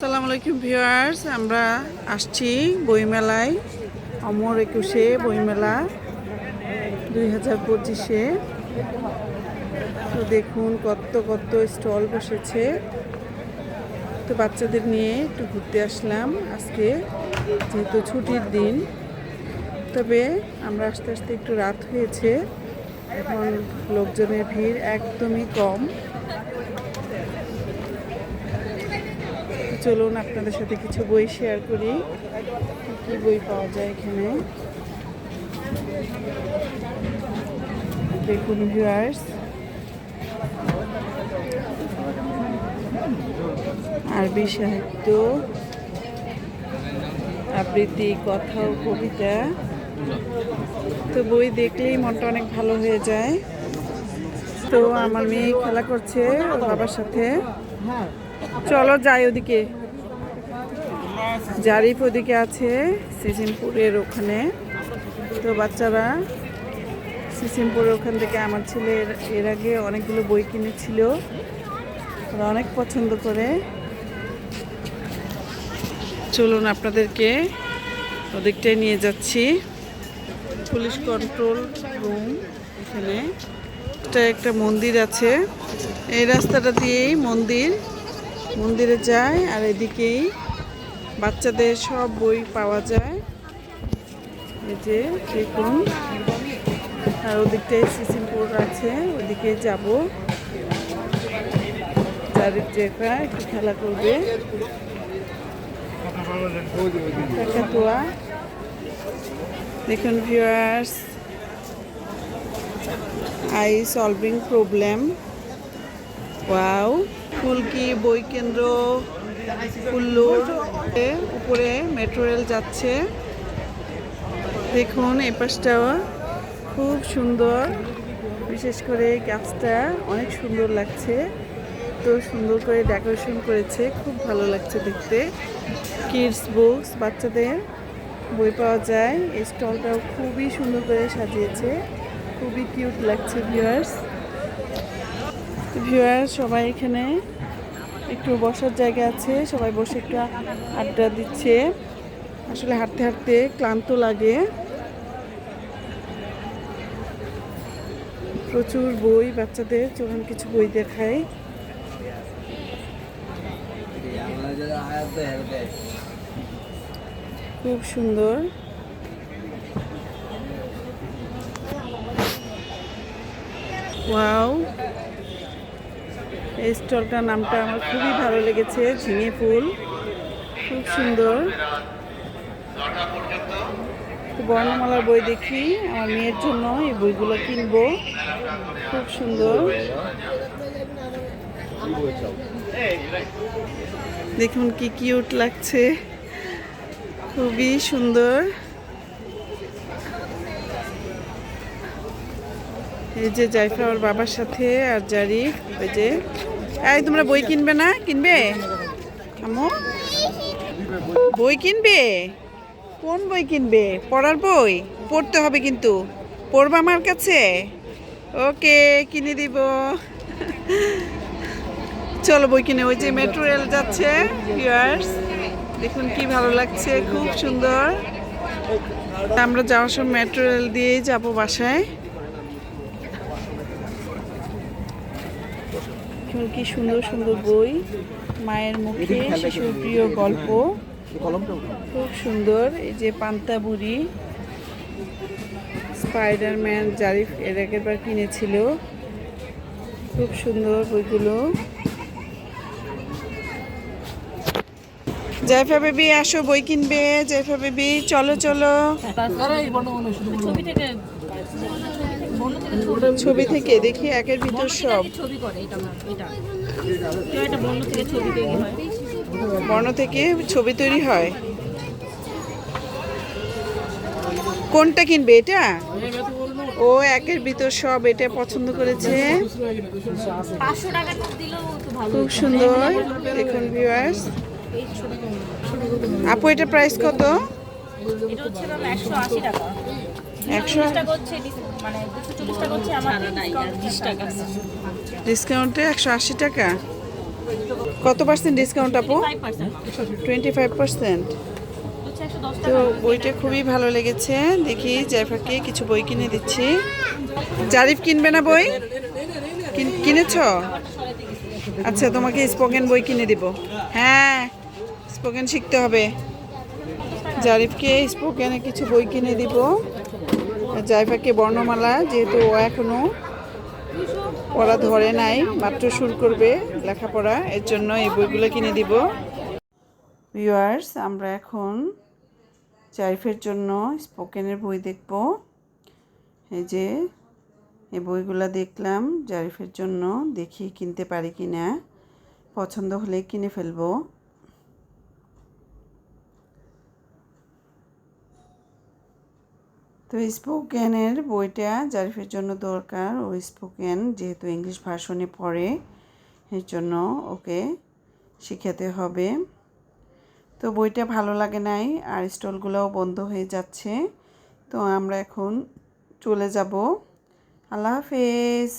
আসসালামু আলাইকুম ভিউয়ার্স, আমরা আসছি বইমেলায়, অমর একুশে বইমেলা দুই হাজার পঁচিশে। তো দেখুন কত কত স্টল বসেছে। তো বাচ্চাদের নিয়ে একটু ঘুরতে আসলাম আজকে, যেহেতু ছুটির দিন। তবে আমরা আস্তে আস্তে একটু রাত হয়েছে, এখন লোকজনের ভিড় একদমই কম। চলুন আপনাদের সাথে কিছু বই শেয়ার করি। কি বই পাওয়া যায় এখানে? দেখুন ভিউয়ার্স আরবি সাহিত্য, আবৃত্তি, কথা ও কবিতা। তো বই দেখলেই মনটা অনেক ভালো হয়ে যায়। তো আমার মেয়ে খেলা করছে ওর বাবার সাথে। চলো যাই ওদিকে। জারিফ ওদিকে আছে, সিসিমপুরের ওখানে। তো বাচ্চারা সিসিমপুরের ওখান থেকে আমার ছেলের, এর আগে অনেকগুলো বই কিনেছিল। ওরা অনেক পছন্দ করে। চলুন আপনাদেরকে ওদিকটায় নিয়ে যাচ্ছি। পুলিশ কন্ট্রোল রুম এখানে। এটা একটা মন্দির আছে। এই রাস্তাটা দিয়েই মন্দির। মন্দিরে যায় আর এদিকেই বাচ্চাদের সব বই পাওয়া যায়। এই যে দেখুন আর ওদিকটায় সিসিমপুর আছে, ওদিকে যাব। জায়গা একটু খেলা করবে। দেখুন viewers I solving problem wow Fulki বই কেন্দ্র। কুল্লু উপরে মেট্রো রেল যাচ্ছে। দেখুন, এই পাশটা খুব সুন্দর। বিশেষ করে গাছটা অনেক সুন্দর লাগছে। তো সুন্দর করে ডেকোরেশন করেছে, খুব ভালো লাগছে দেখতে। কিডস বুকস, বাচ্চাদের বই পাওয়া যায়। এই স্টলটাও খুবই সুন্দর করে সাজিয়েছে। খুবই কিউট লাগছে ভিউয়ার্স। ভিউয়ার সবাই এখানে একটু বসার জায়গা আছে, সবাই বসে একটু আড্ডা দিচ্ছে। আসলে হাঁটতে হাঁটতে ক্লান্ত লাগে। প্রচুর বই, বাচ্চাদের চলুন কিছু বই দেখায় খুব সুন্দর। ওয়াও। এই স্টলটার নামটা আমার খুবই ভালো লেগেছে, ঝিঙে ফুল। খুব সুন্দর। বর্ণমালার বই দেখি, আমার মেয়ের জন্য এই বইগুলো কিনবো। খুব সুন্দর। দেখুন কি কিউট লাগছে। খুবই সুন্দর। এই যে জাইফা, ওর বাবার সাথে, আর জারিফ ওই যে। এই, তোমরা বই কিনবে না? কিনবে? আমো বই কিনবে? কোন বই কিনবে? পড়ার বই? পড়তে হবে কিন্তু। পড়বা আমার কাছে? ওকে, কিনে দিব। চলো বই কিনে। ওই যে মেট্রো রেল যাচ্ছে ভিউয়ার্স দেখুন কি ভালো লাগছে, খুব সুন্দর। আমরা যাওয়ার সময় মেট্রো রেল দিয়েই যাব বাসায়। দেখুন কি সুন্দর সুন্দর বই মায়ের মুখে শিশুর প্রিয় গল্প। খুব সুন্দর এই যে পান্তা বুড়ি স্পাইডারম্যান জারিফ এর আগের বার কিনেছিল। খুব সুন্দর বইগুলো। জাইফা বেবি আসো বই কিনবে। জাইফা বেবি চলো চলো। ছবি থেকে দেখি একের ভিতর সব। ছবি করে এটা না এটা। কেউ থেকে ছবি তৈরি হয়। বর্ণ থেকে ছবি তৈরি হয়। কোনটা কিনবে এটা? ও একের ভিতর সব এটা পছন্দ করেছে। খুব সুন্দর দেখুন ভিউয়ার্স আপু এটা প্রাইস কত? এটা হচ্ছে ম্যাম একশো আশি টাকা। মানে ডিসকাউন্ট তিরিশ টাকা ডিসকাউন্টে একশো আশি টাকা? কত পার্সেন্ট ডিসকাউন্ট আপু? টোয়েন্টি ফাইভ পার্সেন্ট তো বইটা খুবই ভালো লেগেছে। দেখি জাইফাকে কিছু বই কিনে দিচ্ছি। জারিফ কিনবে না বই? কিন- কিনেছ? আচ্ছা তোমাকে স্পোকেন বই কিনে দিব। হ্যাঁ স্পোকেন শিখতে হবে। জারিফকে স্পোকেনে কিছু বই কিনে দিব। জাইফাকে বর্ণমালা, যেহেতু ও এখনও পড়া ধরে নাই, মাত্র শুরু করবে লেখাপড়া, এর জন্য এই বইগুলো কিনে দিব। ভিউয়ার্স, আমরা এখন জারিফের জন্য স্পোকেনের বই দেখব। এই যে, এই বইগুলো দেখলাম, জারিফের জন্য দেখি কিনতে পারি কি না পছন্দ হলে কিনে ফেলব। তো স্পোকেনের বইটা জারিফের জন্য দরকার। ও স্পোকেন যেহেতু ইংলিশ ভার্সনে পড়ে, এর জন্য ওকে শিখাতে হবে। তো বইটা ভালো লাগে নাই, আর স্টলগুলোও বন্ধ হয়ে যাচ্ছে। তো আমরা এখন চলে যাব। আল্লাহ হাফেজ।